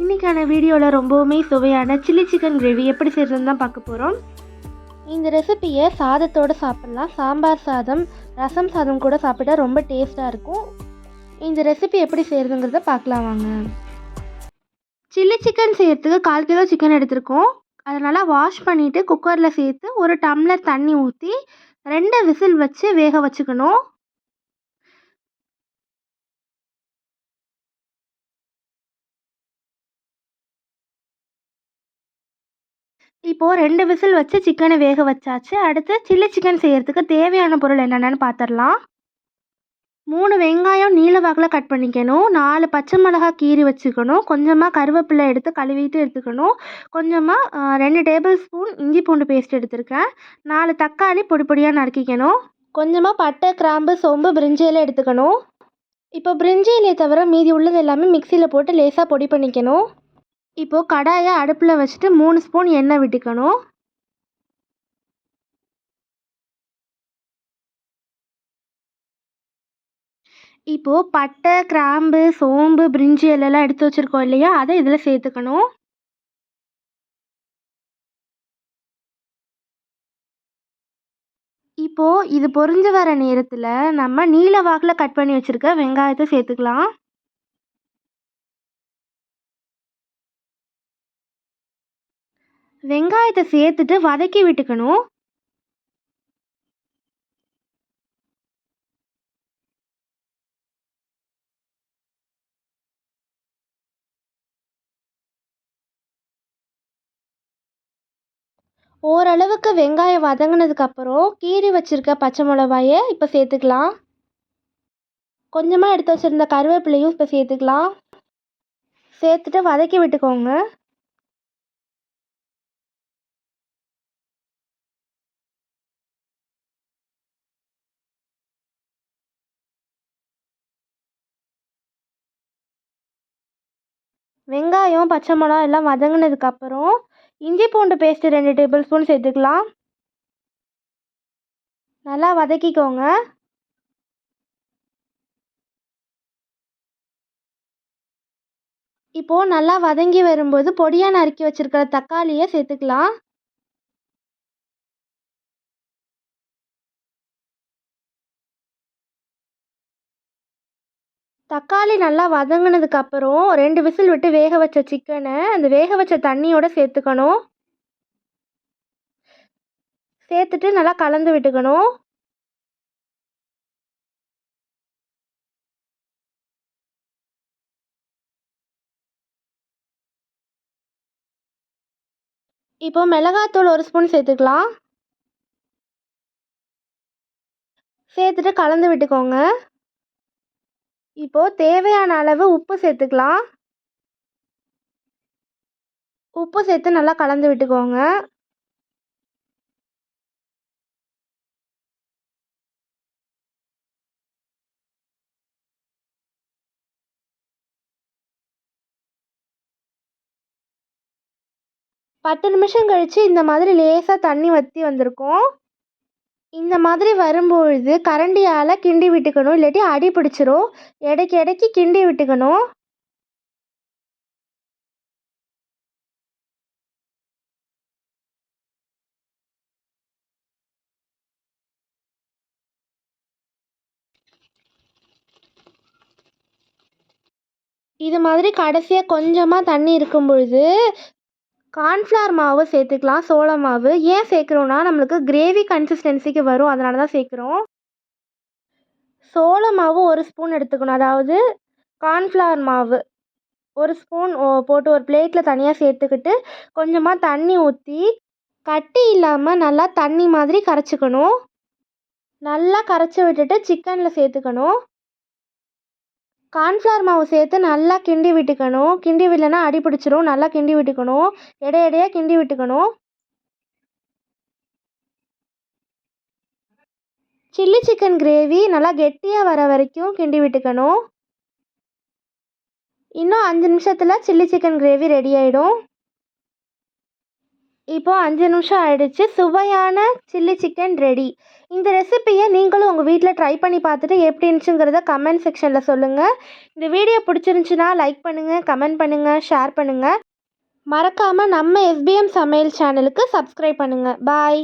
இன்றைக்கான வீடியோவில் ரொம்பவுமே சுவையான சில்லி சிக்கன் கிரேவி எப்படி செய்கிறதுன்னு தான் பார்க்க போகிறோம் இந்த ரெசிபியை சாதத்தோடு சாப்பிட்லாம். சாம்பார் சாதம் ரசம் சாதம் கூட சாப்பிட்டா ரொம்ப டேஸ்ட்டாக இருக்கும். இந்த ரெசிபி எப்படி செய்கிறதுங்கிறத பார்க்கலாம் வாங்க. சில்லி சிக்கன் செய்கிறதுக்கு கால் கிலோ சிக்கன் எடுத்திருக்கோம். அதை நல்லா வாஷ் பண்ணிவிட்டு குக்கரில் சேர்த்து ஒரு டம்ளர் தண்ணி ஊற்றி ரெண்டு விசில் வச்சு வேக வச்சுக்கணும். இப்போது ரெண்டு விசில் வச்சு சிக்கனை வேக வச்சாச்சு. அடுத்து சில்லி சிக்கன் செய்கிறதுக்கு தேவையான பொருள் என்னென்னு பார்த்துடலாம் மூணு வெங்காயம் நீல வாக்கில் கட் பண்ணிக்கணும். நாலு பச்சை மிளகா கீறி வச்சுக்கணும். கொஞ்சமாக கருவேப்பிலை எடுத்து கழுவிட்டு எடுத்துக்கணும். கொஞ்சமாக ரெண்டு டேபிள் ஸ்பூன் இஞ்சி பூண்டு பேஸ்ட் எடுத்திருக்கேன். நாலு தக்காளி பொடி பொடியாக நறுக்கிக்கணும். கொஞ்சமாக பட்டை கிராம்பு சோம்பு பிரிஞ்சியில் எடுத்துக்கணும். இப்போ பிரிஞ்சி இலையை தவிர மீதி உள்ளது எல்லாமே மிக்சியில் போட்டு லேசாக பொடி பண்ணிக்கணும். இப்போது கடாயை அடுப்பில் வச்சுட்டு மூணு ஸ்பூன் எண்ணெய் விட்டுக்கணும். இப்போது பட்டை கிராம்பு சோம்பு பிரிஞ்சி எல்லாம் எடுத்து வச்சுருக்கோம் இல்லையா? அதை இதில் சேர்த்துக்கணும். இப்போது இது பொரிஞ்சு வர நேரத்தில் நம்ம நீல வாக்கில் கட் பண்ணி வச்சுருக்க வெங்காயத்தை சேர்த்துக்கலாம். வெங்காயத்தை சேர்த்துட்டு வதக்கி விட்டுக்கணும். ஓரளவுக்கு வெங்காயம் வதங்கினதுக்கப்புறம் கீறி வச்சுருக்க பச்சை மிளகாயை இப்போ சேர்த்துக்கலாம். கொஞ்சமாக எடுத்து வச்சுருந்த கருவேப்பிலையும் இப்போ சேர்த்துக்கலாம். சேர்த்துட்டு வதக்கி விட்டுக்கோங்க. வெங்காயம் பச்சை மிளகா எல்லாம் வதங்கினதுக்கப்புறம் இஞ்சி பூண்டு பேஸ்ட்டு ரெண்டு டேபிள் ஸ்பூன் சேர்த்துக்கலாம். நல்லா வதக்கிக்கோங்க. இப்போது நல்லா வதங்கி வரும்போது பொடியாக நறுக்கி வச்சுருக்கிற தக்காளியை சேர்த்துக்கலாம். தக்காளி நல்லா வதங்கினதுக்கப்புறம் ரெண்டு விசில் விட்டு வேக வச்ச சிக்கனை அந்த வேக வச்ச தண்ணியோட சேர்த்துக்கணும். சேர்த்துட்டு நல்லா கலந்து விட்டுக்கணும். இப்போ மிளகாத்தூள் ஒரு ஸ்பூன் சேர்த்துக்கலாம். சேர்த்துட்டு கலந்து விட்டுக்கோங்க. இப்போது தேவையான அளவு உப்பு சேர்த்துக்கலாம். உப்பு சேர்த்து நல்லா கலந்து விட்டுக்கோங்க. பத்து நிமிஷம் கழித்து இந்த மாதிரி லேசாக தண்ணி வற்றி வந்திருக்கும். இந்த மாதிரி வரும்பொழுது கரண்டியால் கிண்டி விட்டுக்கணும் இல்லாட்டி அடி பிடிச்சிரும். இடைக்கி எடைக்கு கிண்டி விட்டுக்கணும். இது மாதிரி கடைசியாக கொஞ்சமாக தண்ணி இருக்கும் பொழுது கார்ன்ஃப்ளவர் மாவு சேர்த்துக்கலாம் சோள மாவு. ஏன் சேர்க்குறோன்னா நம்மளுக்கு கிரேவி கன்சிஸ்டன்சிக்கு வரும். அதனால தான் சேர்க்குறோம். சோள மாவு ஒரு ஸ்பூன் எடுத்துக்கணும். அதாவது கார்ன்ஃப்ளவர் மாவு ஒரு ஸ்பூன் போட்டு ஒரு பிளேட்டில் தனியாக சேர்த்துக்கிட்டு கொஞ்சமாக தண்ணி ஊற்றி கட்டி இல்லாமல் நல்லா தண்ணி மாதிரி கரைச்சிக்கணும். நல்லா கரைச்சி விட்டுட்டு சிக்கனில் சேர்த்துக்கணும். கார்ன்ஃப்ளவர் மாவு சேர்த்து நல்லா கிண்டி விட்டுக்கணும். கிண்டி விடலைன்னா அடி பிடிச்சிரும். நல்லா கிண்டி விட்டுக்கணும். எடை எடையாக கிண்டி விட்டுக்கணும். சில்லி சிக்கன் கிரேவி நல்லா கெட்டியாக வர வரைக்கும் கிண்டி விட்டுக்கணும். இன்னும் அஞ்சு நிமிஷத்தில் சில்லி சிக்கன் கிரேவி ரெடி ஆகிடும் இப்போது அஞ்சு நிமிஷம் ஆயிடுச்சு. சுவையான சில்லி சிக்கன் ரெடி இந்த ரெசிப்பியை நீங்களும் உங்கள் வீட்டில் ட்ரை பண்ணி பார்த்துட்டு எப்படி இருந்துச்சுங்கிறத கமெண்ட் செக்ஷனில் சொல்லுங்கள் இந்த வீடியோ பிடிச்சிருந்துச்சின்னா லைக் பண்ணுங்கள் கமெண்ட் பண்ணுங்கள் ஷேர் பண்ணுங்கள் மறக்காமல் நம்ம எஸ்பிஎம் சமையல் சேனலுக்கு சப்ஸ்கிரைப் பண்ணுங்கள் பாய்